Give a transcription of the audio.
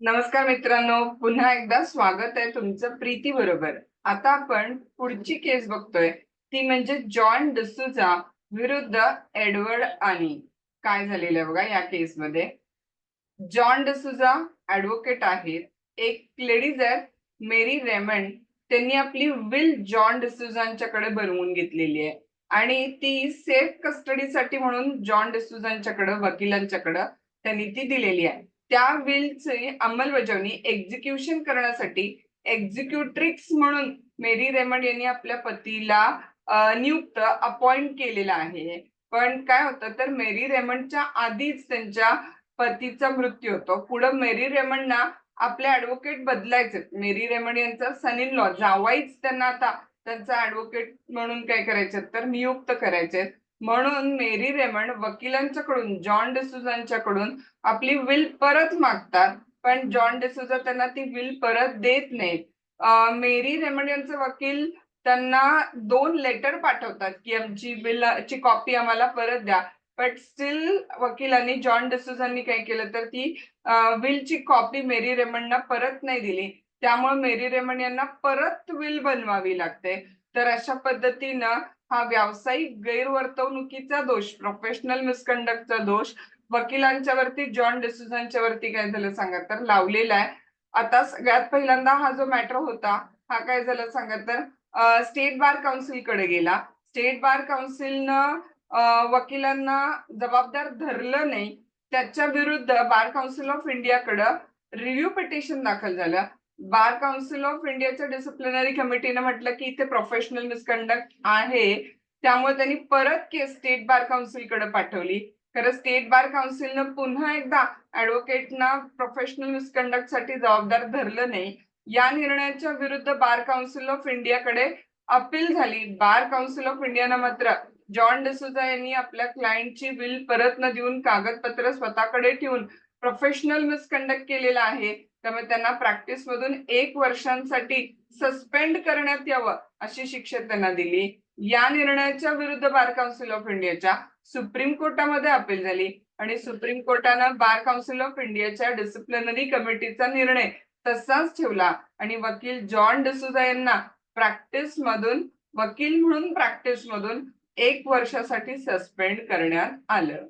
नमस्कार मित्रांनो पुन्हा एकदा स्वागत आहे तुमचं प्रीती बरोबर. आता आपण पुढची केस बघतोय. ती म्हणजे जॉन डसूजा विरुद्ध एडवर्ड आणि. काय झालेलं आहे बघा या केसमध्ये जॉन डिसूजा ऍडव्होकेट आहेत. एक लेडीज आहेत मेरी रेमंड. त्यांनी आपली विल जॉन डिसुजांच्याकडे बनवून घेतलेली आहे. आणि ती सेफ कस्टडीसाठी म्हणून जॉन डिसूजांच्याकडे वकिलांच्याकडे त्यांनी ती दिलेली आहे. त्या विलची अंमलबजावणी एक्झिक्युशन करण्यासाठी एक्झिक्युट्रिक्स म्हणून मेरी रेमंड यांनी आपल्या पतीला नियुक्त अपॉइंट केलेला आहे. पण काय होतं तर मेरी रेमंडच्या आधीच त्यांच्या पतीचा मृत्यू होतो. पुढं मेरी रेमंडना आपले ऍडव्होकेट बदलायचे. मेरी रेमंड यांचा सन लॉ जावाईच त्यांना आता त्यांचा ऍडव्होकेट म्हणून काय करायचे तर नियुक्त करायचे म्हणून मेरी रेमंड वकिलांच्याकडून जॉन डिसूजांच्याकडून आपली विल परत मागतात. पण जॉन डिसुजा त्यांना ती विल परत देत नाहीत. मेरी रेमंड यांचे वकील त्यांना दोन लेटर पाठवतात की आमची विल ची कॉपी आम्हाला परत द्या. बट स्टील वकिलांनी जॉन डिसूजांनी काय केलं तर ती विलची कॉपी मेरी रेमंडना परत नाही दिली. त्यामुळे मेरी रेमंड यांना परत विल बनवावी लागते. तर अशा पद्धतीनं हा व्यावसायिक गैरवर्तवणुकीचा दोष प्रोफेशनल मिसकंडक्टचा दोष. वकिलांच्या वरती जॉन डिसिजनच्या वरती काय झालं सांगा तर? लावलेला आहे. आता सगळ्यात पहिल्यांदा हा जो मॅटर होता हा काय झालं सांगा तर? स्टेट बार काउन्सिलकडे गेला. स्टेट बार काउन्सिलनं वकिलांना जबाबदार धरलं नाही. त्याच्या विरुद्ध बार काउन्सिल ऑफ इंडियाकडं रिव्ह्यू पिटिशन दाखल झालं. बार काउन्सिल ऑफ इंडियाच्या डिसिप्लिनरी कमिटीनं म्हटलं की इथे प्रोफेशनल मिसकंडक्ट आहे. त्यामुळे त्यांनी परत केस स्टेट बार काउन्सिलकडे पाठवली. खरं स्टेट बार काउन्सिलनं पुन्हा एकदा ऍडव्होकेटना प्रोफेशनल मिसकंडक्टसाठी जबाबदार धरलं नाही. या निर्णयाच्या विरुद्ध बार काउन्सिल ऑफ इंडियाकडे अपील झाली. बार काउन्सिल ऑफ इंडियानं मात्र जॉन डिसुजा यांनी आपल्या क्लायंटची बिल परत न देऊन कागदपत्र स्वतःकडे ठेवून प्रोफेशनल मिसकंडक्ट केलेला आहे. त्यामुळे त्यांना प्रॅक्टिस मधून एक वर्षांसाठी सस्पेंड करण्यात यावं अशी शिक्षा त्यांना दिली. या निर्णयाच्या विरुद्ध बार काउन्सिल ऑफ इंडियाच्या सुप्रीम कोर्टामध्ये अपील झाली. आणि सुप्रीम कोर्टानं बार काउन्सिल ऑफ इंडियाच्या डिसिप्लिनरी कमिटीचा निर्णय तसाच ठेवला. आणि वकील जॉन डिसूजा यांना प्रॅक्टिस मधून वकील म्हणून प्रॅक्टिस मधून एक वर्षासाठी सस्पेंड करण्यात आलं.